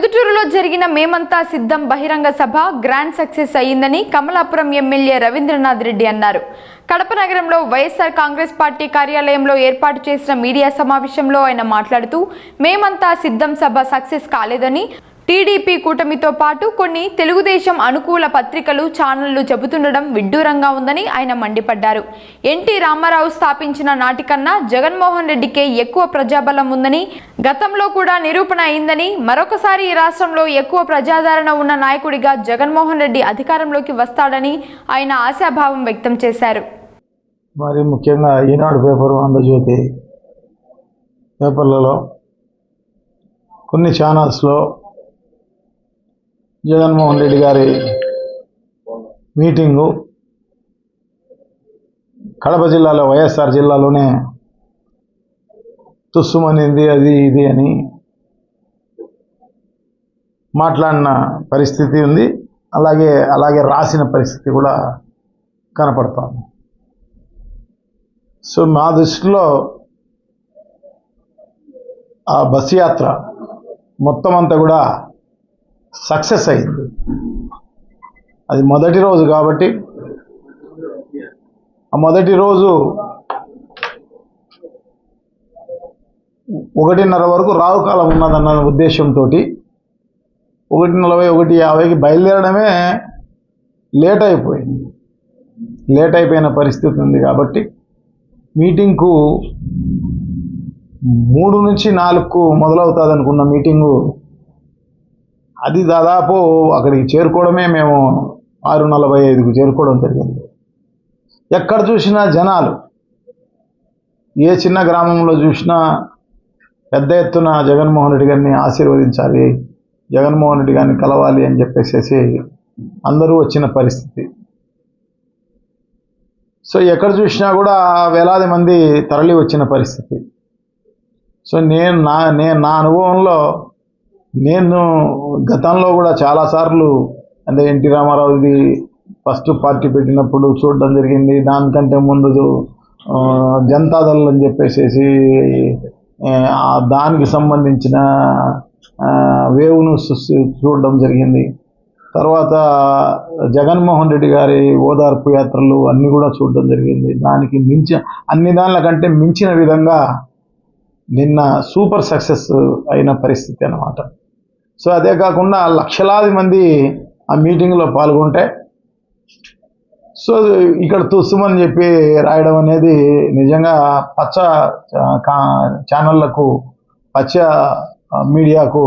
ప్రొద్దుటూరులో జరిగిన మేమంతా సిద్ధం బహిరంగ సభ గ్రాండ్ సక్సెస్ అయ్యిందని కమలాపురం ఎమ్మెల్యే రవీంద్రనాథ్ రెడ్డి అన్నారు. కడప నగరంలో వైఎస్ఆర్ కాంగ్రెస్ పార్టీ కార్యాలయంలో ఏర్పాటు చేసిన మీడియా సమావేశంలో ఆయన మాట్లాడుతూ మేమంతా సిద్ధం సభ సక్సెస్ కాలేదని టీడీపీ కూటమితో పాటు కొన్ని తెలుగుదేశం అనుకూల పత్రికలు ఛానళ్ళు చెబుతుండడం విడ్డూరంగా ఉందని ఆయన మండిపడ్డారు. ఎన్టీ రామారావు స్థాపించిన నాటికన్నా జగన్మోహన్ రెడ్డికే ఎక్కువ ప్రజాబలం ఉందని గతంలో కూడా నిరూపణ అయిందని మరొకసారి ఈ రాష్ట్రంలో ఎక్కువ ప్రజాదరణ ఉన్న నాయకుడిగా జగన్మోహన్ రెడ్డి అధికారంలోకి వస్తాడని ఆయన ఆశాభావం వ్యక్తం చేశారు. మరి ముఖ్యంగా ఈనాడు పేపర్ ఆంధ్రజ్యోతి పేపర్లలో కొన్ని ఛానల్స్లో జగన్మోహన్ రెడ్డి గారి మీటింగు కడప జిల్లాలో వైఎస్ఆర్ జిల్లాలోనే తుస్సుమనింది అది ఇది అని మాట్లాడిన పరిస్థితి ఉంది. అలాగే అలాగే రాసిన పరిస్థితి కూడా కనపడతాము సో మా దృష్టిలో ఆ బస్ యాత్ర మొత్తం అంతా కూడా సక్సెస్ అయింది. అది మొదటి రోజు కాబట్టి ఆ మొదటి రోజు ఒకటిన్నర వరకు రావు కాలం ఉన్నదన్న ఉద్దేశంతో ఒకటి నలభై ఒకటి యాభైకి బయలుదేరడమే లేట్ అయిపోయింది. లేట్ అయిపోయిన పరిస్థితి ఉంది కాబట్టి మీటింగ్కు మూడు నుంచి నాలుగుకు మొదలవుతుంది అనుకున్న మీటింగు అది దాదాపు అక్కడికి చేరుకోవడమే మేము ఆరు నలభై ఐదుకు చేరుకోవడం జరిగింది. ఎక్కడ చూసినా జనాలు ఏ చిన్న గ్రామంలో చూసినా పెద్ద ఎత్తున జగన్మోహన్ రెడ్డి గారిని ఆశీర్వదించాలి జగన్మోహన్ రెడ్డి గారిని కలవాలి అని చెప్పేసేసి అందరూ వచ్చిన పరిస్థితి. సో ఎక్కడ చూసినా కూడా వేలాది మంది తరలి వచ్చిన పరిస్థితి. సో నేను నా నేను నా అనుభవంలో నేను గతంలో కూడా చాలాసార్లు అంటే ఎన్టీ రామారావుది ఫస్ట్ పార్టీ పెట్టినప్పుడు చూడడం జరిగింది. దానికంటే ముందు ఆ, జనతాదళ్ అని చెప్పేసి దానికి సంబంధించిన వేవును వేవ్ను చూడడం జరిగింది. తర్వాత జగన్మోహన్ రెడ్డి గారి ఓదార్పు యాత్రలు అన్నీ కూడా చూడడం జరిగింది. దానికి మించి అన్ని దానిల కంటే మించిన విధంగా నిన్న సూపర్ సక్సెస్ అయిన పరిస్థితి అన్నమాట. సో అదే కాకుండా లక్షలాది మంది ఆ మీటింగ్లో పాల్గొంటే సో ఇక్కడ తుస్సుమని చెప్పి రాయడం అనేది నిజంగా పచ్చ కా- ఛానళ్ళకు పచ్చ మీడియాకు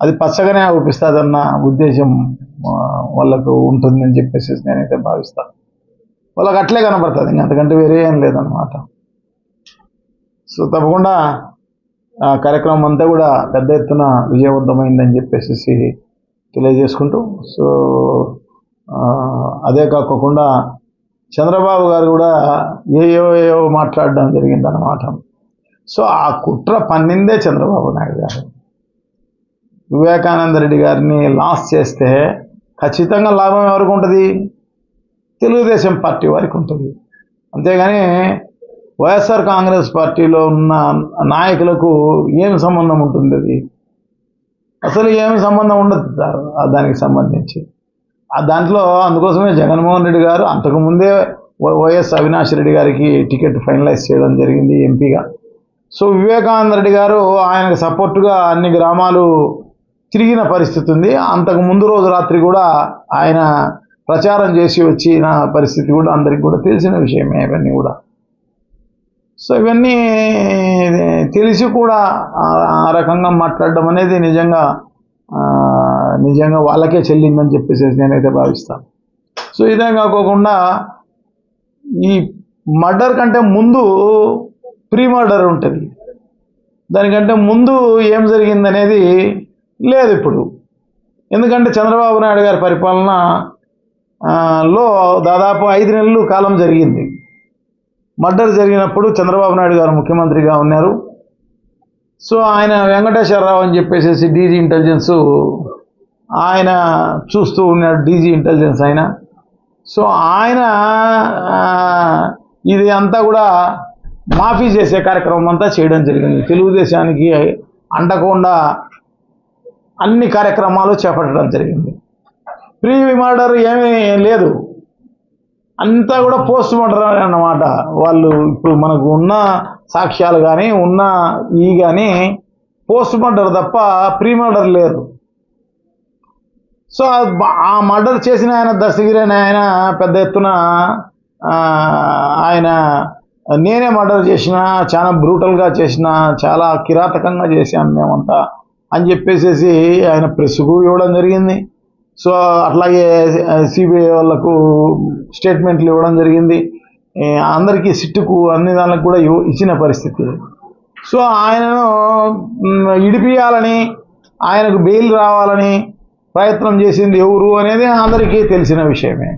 అది పచ్చగానే అవుపిస్తుందన్న ఉద్దేశం వాళ్ళకు ఉంటుందని చెప్పేసి నేనైతే భావిస్తాను వాళ్ళకి అట్లే కనబడుతుంది ఇంక అంతకంటే వేరే ఏం లేదన్నమాట. సో తప్పకుండా ఆ కార్యక్రమం అంతా కూడా పెద్ద ఎత్తున విజయవంతమైందని చెప్పేసి తెలియజేసుకుంటూ సో అదే కాకుండా చంద్రబాబు గారు కూడా ఏయో ఏవో మాట్లాడడం జరిగిందన్నమాట. సో ఆ కుట్ర పన్నిందే చంద్రబాబు నాయుడు గారు. వివేకానంద రెడ్డి గారిని లాస్ చేస్తే ఖచ్చితంగా లాభం ఎవరికి ఉంటుంది? తెలుగుదేశం పార్టీ వారికి ఉంటుంది. అంతేగాని వైఎస్ఆర్ కాంగ్రెస్ పార్టీలో ఉన్న నాయకులకు ఏమి సంబంధం ఉంటుంది అది? అసలు ఏమి సంబంధం ఉండదు సార్ దానికి సంబంధించి. ఆ దాంట్లో అందుకోసమే జగన్మోహన్ రెడ్డి గారు అంతకుముందే వై- వైఎస్ అవినాష్ రెడ్డి గారికి టికెట్ ఫైనలైజ్ చేయడం జరిగింది ఎంపీగా. సో వివేకానంద రెడ్డి గారు ఆయనకు సపోర్టుగా అన్ని గ్రామాలు తిరిగిన పరిస్థితి ఉంది. అంతకు ముందు రోజు రాత్రి కూడా ఆయన ప్రచారం చేసి వచ్చిన పరిస్థితి కూడా అందరికి కూడా తెలిసిన విషయమే ఇవన్నీ కూడా. సో ఇవన్నీ తెలిసి కూడా ఆ- రకంగా మాట్లాడడం అనేది నిజంగా నిజంగా వాళ్ళకే చెల్లిందని చెప్పేసి నేనైతే భావిస్తాను సో ఇదే కాకోకుండా ఈ మర్డర్ కంటే ముందు ప్రీ మర్డర్ ఉంటుంది. దానికంటే ముందు ఏం జరిగిందనేది లేదు ఇప్పుడు. ఎందుకంటే చంద్రబాబు నాయుడు గారి పరిపాలన లో దాదాపు ఐదు నెలలు కాలం జరిగింది. మర్డర్ జరిగినప్పుడు చంద్రబాబు నాయుడు గారు ముఖ్యమంత్రిగా ఉన్నారు. సో ఆయన వెంకటేశ్వరరావు అని చెప్పేసి డీజీ ఇంటెలిజెన్స్ ఆయన చూస్తూ ఉన్నాడు డీజీ ఇంటెలిజెన్స్ ఆయన. సో ఆయన ఇది అంతా కూడా మాఫీ చేసే కార్యక్రమం అంతా చేయడం జరిగింది. తెలుగుదేశానికి అంటకుండా అన్ని కార్యక్రమాలు చేపట్టడం జరిగింది. ప్రీ మర్డర్ ఏమీ లేదు. అంతా కూడా పోస్ట్ మార్టం అన్నమాట. వాళ్ళు ఇప్పుడు మనకు ఉన్న సాక్ష్యాలు కానీ ఉన్న ఈ కానీ పోస్ట్ మర్డర్ తప్ప ప్రీ మర్డర్ లేదు సో ఆ మర్డర్ చేసిన ఆయన దశగిరి ఆయన పెద్ద ఎత్తున ఆయన నేనే మర్డర్ చేసిన చాలా బ్రూటల్గా చేసిన చాలా కిరాతకంగా చేశాను మేమంతా అని చెప్పేసేసి ఆయన ప్రెస్కు ఇవ్వడం జరిగింది. సో అట్లాగే సిబిఐ వాళ్ళకు స్టేట్మెంట్లు ఇవ్వడం జరిగింది. అందరికీ సిట్టుకు అన్ని దానికి కూడా ఇచ్చిన పరిస్థితి. సో ఆయనను ఇడిపియాలని ఆయనకు బెయిల్ రావాలని ప్రయత్నం చేసింది ఎవరు అనేది అందరికీ తెలిసిన విషయమే.